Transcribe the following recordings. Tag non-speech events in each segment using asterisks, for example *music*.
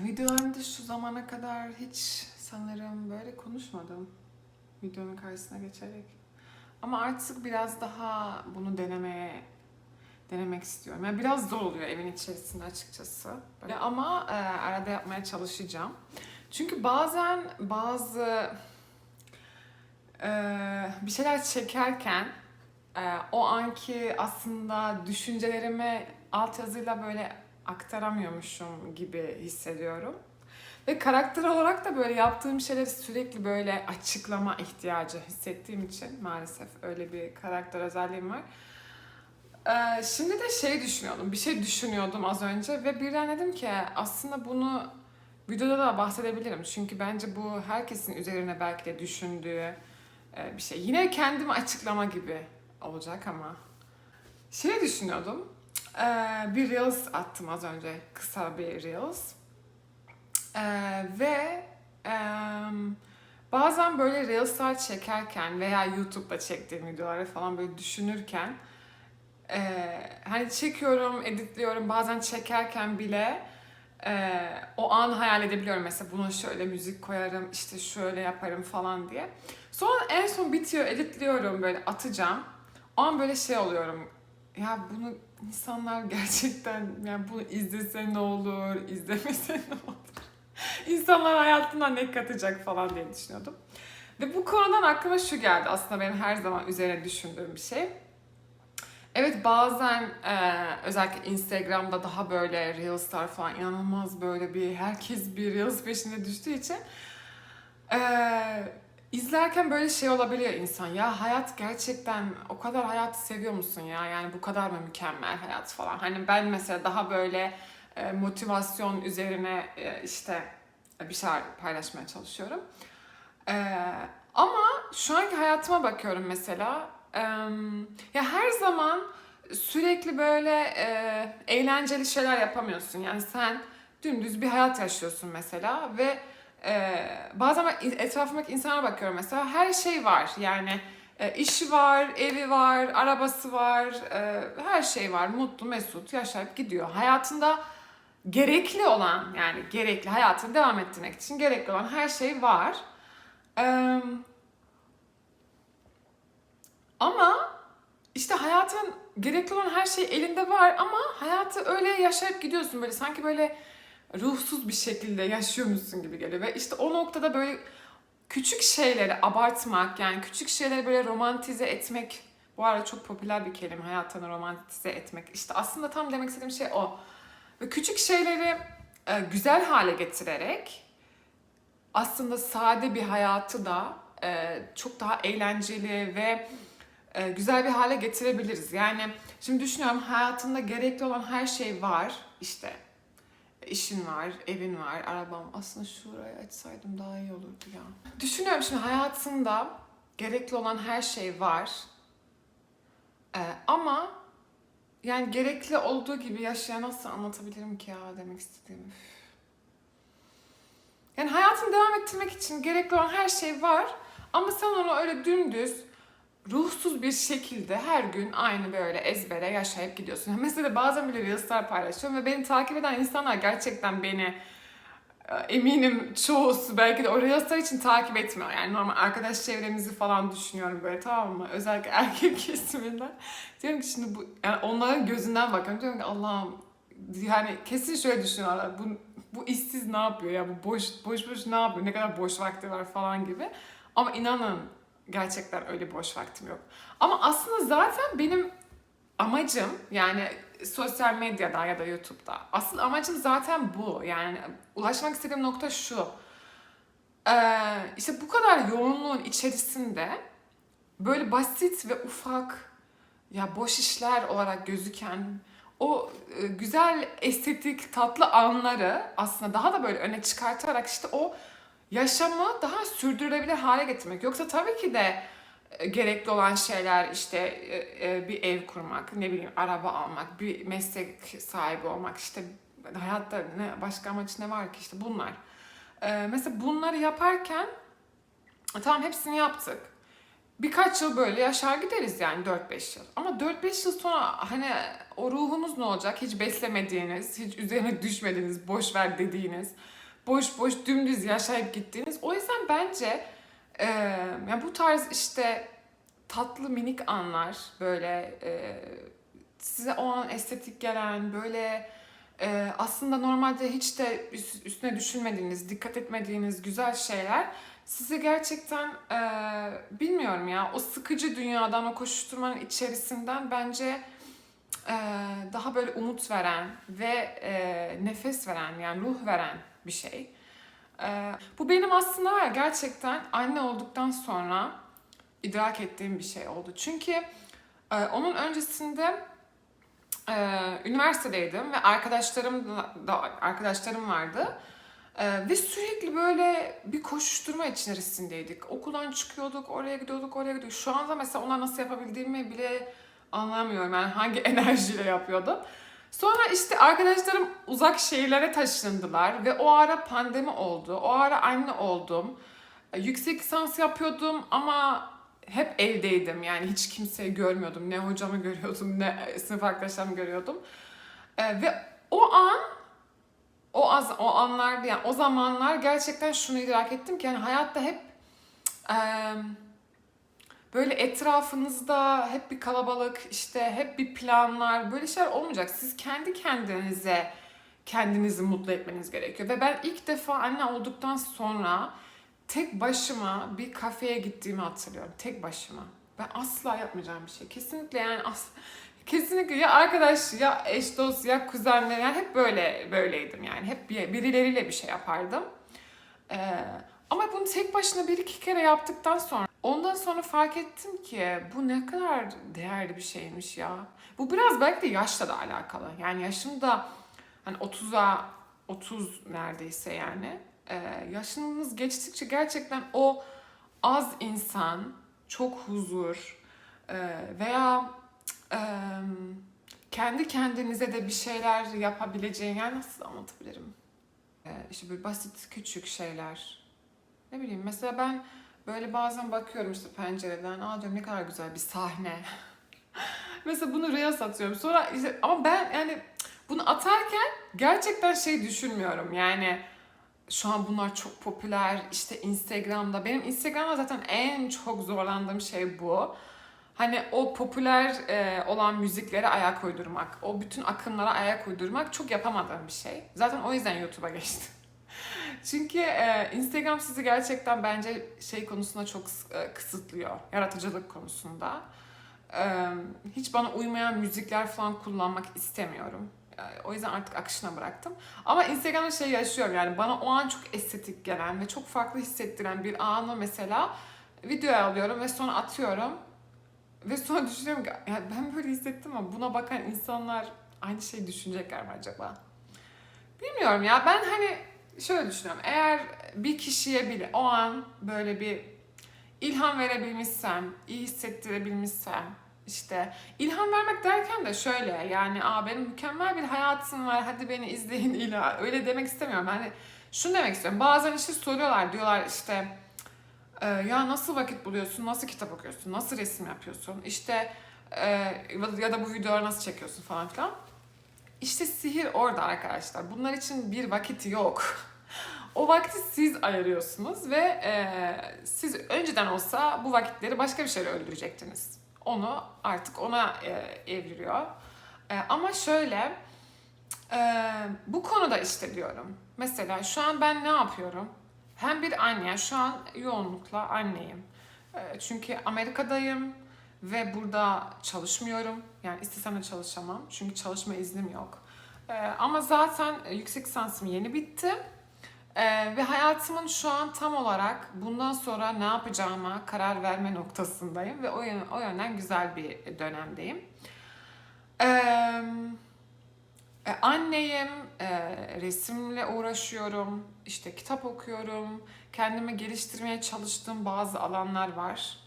Videolarımda şu zamana kadar hiç sanırım böyle konuşmadım. Videonun karşısına geçerek. Ama artık biraz daha bunu denemeye denemek istiyorum. Yani biraz zor oluyor evin içerisinde açıkçası. Böyle ama e, arada yapmaya çalışacağım. Çünkü bazen bazı e, bir şeyler çekerken e, o anki aslında düşüncelerimi altyazıyla böyle aktaramıyormuşum gibi hissediyorum. Ve karakter olarak da böyle yaptığım şeyleri sürekli böyle açıklama ihtiyacı hissettiğim için maalesef öyle bir karakter özelliğim var. Ee, şimdi de şey düşünüyordum, bir şey düşünüyordum az önce ve birden dedim ki aslında bunu videoda da bahsedebilirim. Çünkü bence bu herkesin üzerine belki de düşündüğü e, bir şey. Yine kendimi açıklama gibi olacak ama. Şey düşünüyordum, ee, bir Reels attım az önce, kısa bir Reels. Ee, ve em, bazen böyle Reels'lar çekerken veya YouTube'da çektiğim videoları falan böyle düşünürken e, hani çekiyorum, editliyorum, bazen çekerken bile e, o an hayal edebiliyorum. Mesela buna şöyle müzik koyarım, işte şöyle yaparım falan diye. Sonra en son bitiyor, editliyorum böyle atacağım. O an böyle şey oluyorum. Ya bunu insanlar gerçekten yani bunu izlese ne olur, izlemese ne olur? İnsanlar hayatına ne katacak falan diye düşünüyordum. Ve bu konudan aklıma şu geldi aslında benim her zaman üzerine düşündüğüm bir şey. Evet bazen e, özellikle Instagram'da daha böyle Reels'lar falan inanılmaz böyle bir herkes bir Reels peşinde düştüğü için e, izlerken böyle şey olabiliyor insan ya hayat gerçekten o kadar hayatı seviyor musun ya yani bu kadar mı mükemmel hayat falan. Hani ben mesela daha böyle e, motivasyon üzerine e, işte bir şeyler paylaşmaya çalışıyorum. E, ama şu anki hayatıma bakıyorum mesela e, ya her zaman sürekli böyle e, eğlenceli şeyler yapamıyorsun. Yani sen dümdüz bir hayat yaşıyorsun mesela ve e, bazen ben etrafımdaki insanlara bakıyorum mesela her şey var. Yani e, işi var, evi var, arabası var, e, her şey var. Mutlu, mesut yaşayıp gidiyor. Hayatında gerekli olan yani gerekli hayatını devam ettirmek için gerekli olan her şey var. E, ama işte hayatın gerekli olan her şey elinde var ama hayatı öyle yaşayıp gidiyorsun böyle sanki böyle ruhsuz bir şekilde yaşıyormuşsun gibi geliyor ve işte o noktada böyle küçük şeyleri abartmak yani küçük şeyleri böyle romantize etmek bu arada çok popüler bir kelime hayatını romantize etmek işte aslında tam demek istediğim şey o ve küçük şeyleri e, güzel hale getirerek aslında sade bir hayatı da e, çok daha eğlenceli ve e, güzel bir hale getirebiliriz. Yani şimdi düşünüyorum hayatında gerekli olan her şey var. İşte işin var, evin var, arabam. Aslında şurayı açsaydım daha iyi olurdu ya. Düşünüyorum şimdi hayatında gerekli olan her şey var. E, ama yani gerekli olduğu gibi yaşayan nasıl anlatabilirim ki ya demek istediğimi. Yani hayatını devam ettirmek için gerekli olan her şey var. Ama sen onu öyle dümdüz ruhsuz bir şekilde her gün aynı böyle ezbere yaşayıp gidiyorsun. Mesela bazen bile Reels'lar paylaşıyorum ve beni takip eden insanlar gerçekten beni e, eminim çoğusu belki de o Reels'lar için takip etmiyor. Yani normal arkadaş çevremizi falan düşünüyorum böyle tamam mı? Özellikle *laughs* erkek kesiminden. Diyorum ki şimdi bu yani onların gözünden bakıyorum. Diyorum ki Allah'ım yani kesin şöyle düşünüyorlar. Bu, bu işsiz ne yapıyor ya? Bu boş boş boş ne yapıyor? Ne kadar boş vakti var falan gibi. Ama inanın gerçekten öyle boş vaktim yok. Ama aslında zaten benim amacım yani sosyal medyada ya da YouTube'da asıl amacım zaten bu. Yani ulaşmak istediğim nokta şu. Ee, işte bu kadar yoğunluğun içerisinde böyle basit ve ufak ya boş işler olarak gözüken o e, güzel estetik tatlı anları aslında daha da böyle öne çıkartarak işte o yaşamı daha sürdürülebilir hale getirmek. Yoksa tabii ki de e, gerekli olan şeyler işte e, e, bir ev kurmak, ne bileyim araba almak, bir meslek sahibi olmak işte hayatta ne başka amaç ne var ki işte bunlar. Mesela bunları yaparken tamam hepsini yaptık. birkaç yıl böyle yaşar gideriz yani 4-5 yıl. Ama 4-5 yıl sonra hani o ruhunuz ne olacak? Hiç beslemediğiniz, hiç üzerine düşmediğiniz, boş ver dediğiniz, boş boş dümdüz yaşayıp gittiğiniz. O yüzden bence e, yani bu tarz işte tatlı minik anlar böyle e, size o an estetik gelen böyle e, aslında normalde hiç de üst- üstüne düşünmediğiniz, dikkat etmediğiniz güzel şeyler size gerçekten e, bilmiyorum ya o sıkıcı dünyadan o koşuşturmanın içerisinden bence e, daha böyle umut veren ve e, nefes veren yani ruh veren bir şey. E, bu benim aslında var gerçekten anne olduktan sonra idrak ettiğim bir şey oldu. Çünkü e, onun öncesinde e, üniversitedeydim ve arkadaşlarım da arkadaşlarım vardı. E, ve sürekli böyle bir koşuşturma içerisindeydik. Okuldan çıkıyorduk, oraya gidiyorduk, oraya gidiyorduk. Şu anda mesela onlar nasıl yapabildiğimi bile anlamıyorum. Yani hangi *laughs* enerjiyle yapıyordum. Sonra işte arkadaşlarım uzak şehirlere taşındılar ve o ara pandemi oldu. O ara anne oldum. E, Yüksek lisans yapıyordum ama hep evdeydim. Yani hiç kimseyi görmüyordum. Ne hocamı görüyordum ne sınıf arkadaşlarımı görüyordum. E, ve o an o az o anlarda yani o zamanlar gerçekten şunu idrak ettim ki yani hayatta hep e, böyle etrafınızda hep bir kalabalık işte hep bir planlar böyle şeyler olmayacak. Siz kendi kendinize kendinizi mutlu etmeniz gerekiyor. Ve ben ilk defa anne olduktan sonra tek başıma bir kafeye gittiğimi hatırlıyorum. Tek başıma. Ben asla yapmayacağım bir şey. Kesinlikle yani as kesinlikle ya arkadaş ya eş dost ya kuzenler yani hep böyle böyleydim yani. Hep bir, birileriyle bir şey yapardım. Ee, ama bunu tek başına bir iki kere yaptıktan sonra ondan sonra fark ettim ki bu ne kadar değerli bir şeymiş ya. Bu biraz belki de yaşla da alakalı. Yani yaşım da hani 30'a 30 neredeyse yani. Ee, yaşınız geçtikçe gerçekten o az insan, çok huzur e, veya e, kendi kendinize de bir şeyler yapabileceğin yani nasıl anlatabilirim? Ee, işte böyle basit küçük şeyler. Ne bileyim mesela ben böyle bazen bakıyorum işte pencereden. Aa diyorum ne kadar güzel bir sahne. *laughs* mesela bunu Reels atıyorum. Sonra işte ama ben yani bunu atarken gerçekten şey düşünmüyorum. Yani şu an bunlar çok popüler. İşte Instagram'da. Benim Instagram'da zaten en çok zorlandığım şey bu. Hani o popüler e, olan müziklere ayak uydurmak, o bütün akımlara ayak uydurmak çok yapamadığım bir şey. Zaten o yüzden YouTube'a geçtim. *laughs* Çünkü e, Instagram sizi gerçekten bence şey konusunda çok e, kısıtlıyor. Yaratıcılık konusunda. E, hiç bana uymayan müzikler falan kullanmak istemiyorum. E, o yüzden artık akışına bıraktım. Ama Instagram'da şey yaşıyorum yani bana o an çok estetik gelen ve çok farklı hissettiren bir anı mesela videoya alıyorum ve sonra atıyorum. Ve sonra *laughs* düşünüyorum ki ya ben böyle hissettim ama buna bakan insanlar aynı şeyi düşünecekler mi acaba? Bilmiyorum ya ben hani şöyle düşünüyorum. Eğer bir kişiye bile o an böyle bir ilham verebilmişsem, iyi hissettirebilmişsem işte ilham vermek derken de şöyle yani aa benim mükemmel bir hayatım var hadi beni izleyin *laughs* ila öyle demek istemiyorum. Hani şunu demek istiyorum. Bazen işte soruyorlar diyorlar işte e, ya nasıl vakit buluyorsun, nasıl kitap okuyorsun, nasıl resim yapıyorsun, işte e, ya da bu videoları nasıl çekiyorsun falan filan. İşte sihir orada arkadaşlar. Bunlar için bir vakit yok. *laughs* O vakti siz ayırıyorsunuz ve e, siz önceden olsa bu vakitleri başka bir şeyle öldürecektiniz. Onu artık ona e, evriliyor. E, ama şöyle, e, bu konuda işte diyorum. Mesela şu an ben ne yapıyorum? Hem bir anne, şu an yoğunlukla anneyim. E, çünkü Amerika'dayım ve burada çalışmıyorum. Yani istesem de çalışamam. Çünkü çalışma iznim yok. E, ama zaten yüksek lisansım yeni bitti. Ee, ve hayatımın şu an tam olarak bundan sonra ne yapacağıma karar verme noktasındayım ve o, yön- o yönden güzel bir dönemdeyim. Ee, e, anneyim, e, resimle uğraşıyorum, işte kitap okuyorum, kendimi geliştirmeye çalıştığım bazı alanlar var.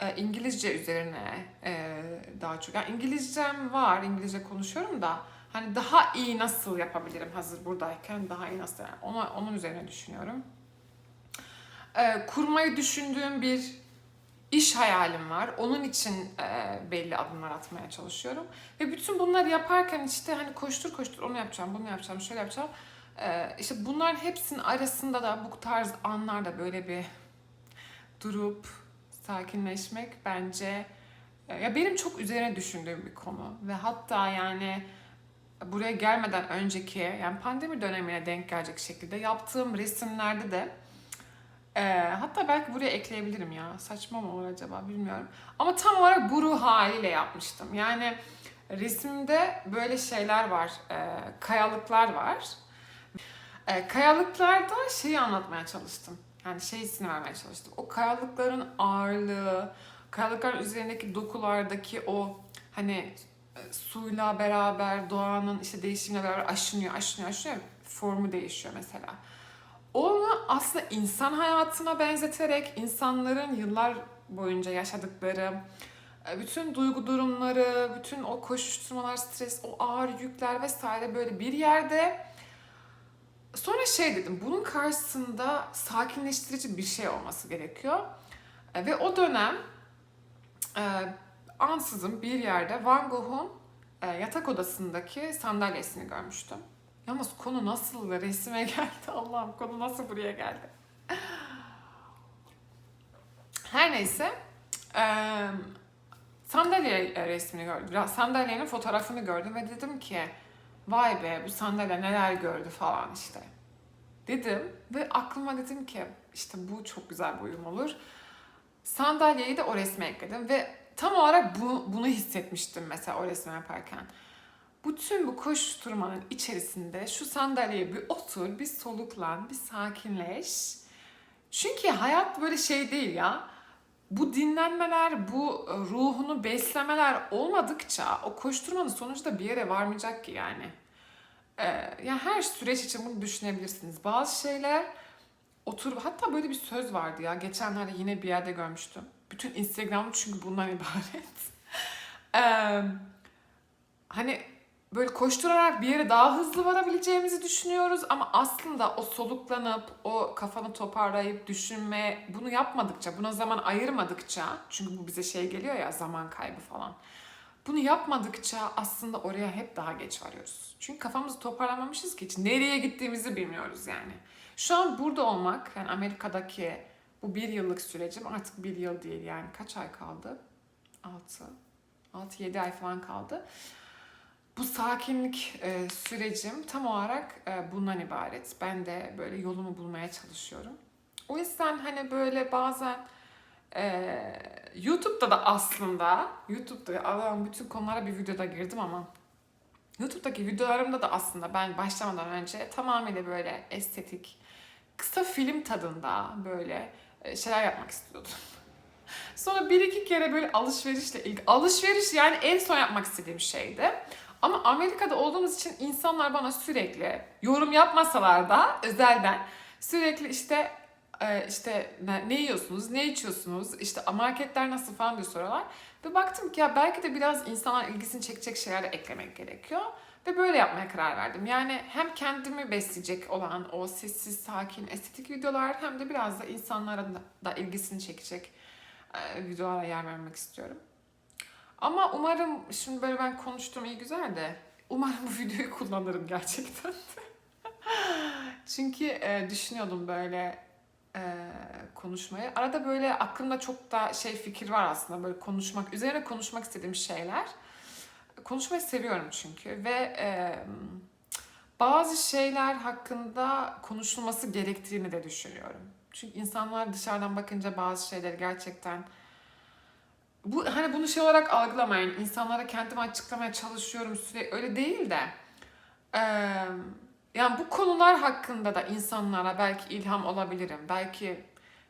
E, İngilizce üzerine e, daha çok. Yani İngilizcem var, İngilizce konuşuyorum da Hani daha iyi nasıl yapabilirim hazır buradayken daha iyi nasıl yani ona, onun üzerine düşünüyorum. Ee, kurmayı düşündüğüm bir iş hayalim var. Onun için e, belli adımlar atmaya çalışıyorum. Ve bütün bunları yaparken işte hani koştur koştur onu yapacağım, bunu yapacağım, şöyle yapacağım. E, işte bunların hepsinin arasında da bu tarz anlarda böyle bir durup sakinleşmek bence ya benim çok üzerine düşündüğüm bir konu ve hatta yani buraya gelmeden önceki yani pandemi dönemine denk gelecek şekilde yaptığım resimlerde de e, hatta belki buraya ekleyebilirim ya. Saçma mı olur acaba bilmiyorum. Ama tam olarak bu ruh haliyle yapmıştım. Yani resimde böyle şeyler var e, kayalıklar var. E, kayalıklarda şeyi anlatmaya çalıştım. Yani şey hissini vermeye çalıştım. O kayalıkların ağırlığı kayalıkların üzerindeki dokulardaki o hani suyla beraber doğanın işte değişimle beraber aşınıyor, aşınıyor, aşınıyor. Formu değişiyor mesela. Onu aslında insan hayatına benzeterek insanların yıllar boyunca yaşadıkları e, bütün duygu durumları, bütün o koşuşturmalar, stres, o ağır yükler vesaire böyle bir yerde sonra şey dedim bunun karşısında sakinleştirici bir şey olması gerekiyor. E, Ve o dönem e, ansızın bir yerde Van Gogh'un e, yatak odasındaki sandalyesini görmüştüm. Yalnız konu nasıl da resime *laughs* geldi Allah'ım konu nasıl buraya geldi. Her neyse e, sandalye resmini gördüm. Sandalyenin fotoğrafını gördüm ve dedim ki vay be bu sandalye neler gördü falan işte. Dedim ve aklıma dedim ki işte bu çok güzel bir uyum olur. Sandalyeyi de o resme ekledim ve tam olarak bu, bunu hissetmiştim mesela o resmi yaparken. Bütün bu koşturmanın içerisinde şu sandalyeye bir otur, bir soluklan, bir sakinleş. Çünkü hayat böyle şey değil ya. Bu dinlenmeler, bu ruhunu beslemeler olmadıkça o koşturmanın sonucunda bir yere varmayacak ki yani. Ee, yani her süreç için bunu düşünebilirsiniz. Bazı şeyler oturup hatta böyle bir söz vardı ya geçenlerde yine bir yerde görmüştüm. Bütün Instagram çünkü bundan *laughs* ibaret. Ee, hani böyle koşturarak bir yere daha hızlı varabileceğimizi düşünüyoruz ama aslında o soluklanıp o kafanı toparlayıp düşünme bunu yapmadıkça buna zaman ayırmadıkça çünkü bu bize şey geliyor ya zaman kaybı falan. Bunu yapmadıkça aslında oraya hep daha geç varıyoruz. Çünkü kafamızı toparlamamışız ki hiç nereye gittiğimizi bilmiyoruz yani. Şu an burada olmak, yani Amerika'daki bu bir yıllık sürecim artık bir yıl değil yani kaç ay kaldı? 6, 6-7 ay falan kaldı. Bu sakinlik e, sürecim tam olarak e, bundan ibaret. Ben de böyle yolumu bulmaya çalışıyorum. O yüzden hani böyle bazen e, YouTube'da da aslında, YouTube'da alan bütün konulara bir videoda girdim ama YouTube'daki videolarımda da aslında ben başlamadan önce tamamıyla böyle estetik, kısa film tadında böyle şeyler yapmak istiyordum. *laughs* Sonra bir iki kere böyle alışverişle ilgili, alışveriş yani en son yapmak istediğim şeydi. Ama Amerika'da olduğumuz için insanlar bana sürekli yorum yapmasalar da özelden sürekli işte e, işte ne yiyorsunuz, ne içiyorsunuz, işte marketler nasıl falan diye soruyorlar. Ve baktım ki ya belki de biraz insanlar ilgisini çekecek şeyler de eklemek gerekiyor. Ve böyle yapmaya karar verdim. Yani hem kendimi besleyecek olan o sessiz, sakin, estetik videolar hem de biraz da insanların da ilgisini çekecek e, videolara yer vermek istiyorum. Ama umarım şimdi böyle ben konuştum iyi güzel de umarım bu *laughs* videoyu kullanırım gerçekten. *laughs* Çünkü e, düşünüyordum böyle e, konuşmayı. Arada böyle aklımda çok da şey fikir var aslında böyle konuşmak, üzerine konuşmak istediğim şeyler. Konuşmayı seviyorum çünkü ve e, bazı şeyler hakkında konuşulması gerektiğini de düşünüyorum. Çünkü insanlar dışarıdan bakınca bazı şeyleri gerçekten bu hani bunu şey olarak algılamayın. İnsanlara kendimi açıklamaya çalışıyorum sürekli öyle değil de e, yani bu konular hakkında da insanlara belki ilham olabilirim. Belki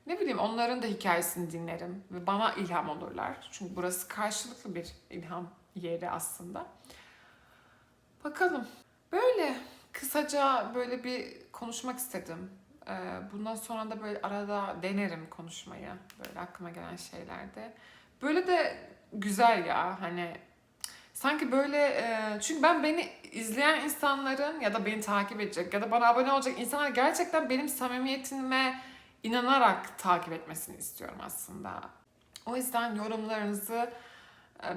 ne bileyim onların da hikayesini dinlerim ve bana ilham olurlar. Çünkü burası karşılıklı bir ilham yeri aslında. Bakalım. Böyle kısaca böyle bir konuşmak istedim. Ee, Bundan sonra da böyle arada denerim konuşmayı. Böyle aklıma gelen şeylerde. Böyle de güzel ya hani sanki böyle e, çünkü ben beni izleyen insanların ya da beni takip edecek ya da bana abone olacak insanlar gerçekten benim samimiyetime inanarak takip etmesini istiyorum aslında. O yüzden yorumlarınızı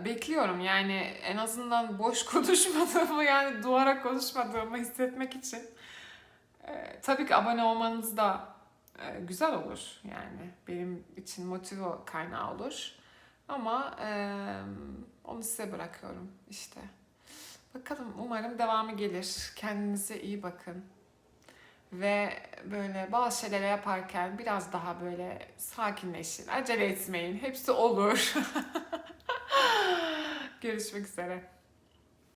bekliyorum. Yani en azından boş *laughs* konuşmadığımı yani duvara konuşmadığımı hissetmek için. E, tabii ki abone olmanız da e, güzel olur. Yani benim için motive kaynağı olur. Ama e, onu size bırakıyorum işte. Bakalım umarım devamı gelir. Kendinize iyi bakın. Ve böyle bazı şeyleri yaparken biraz daha böyle sakinleşin. Acele etmeyin. Hepsi olur. *laughs* Görüşmek üzere.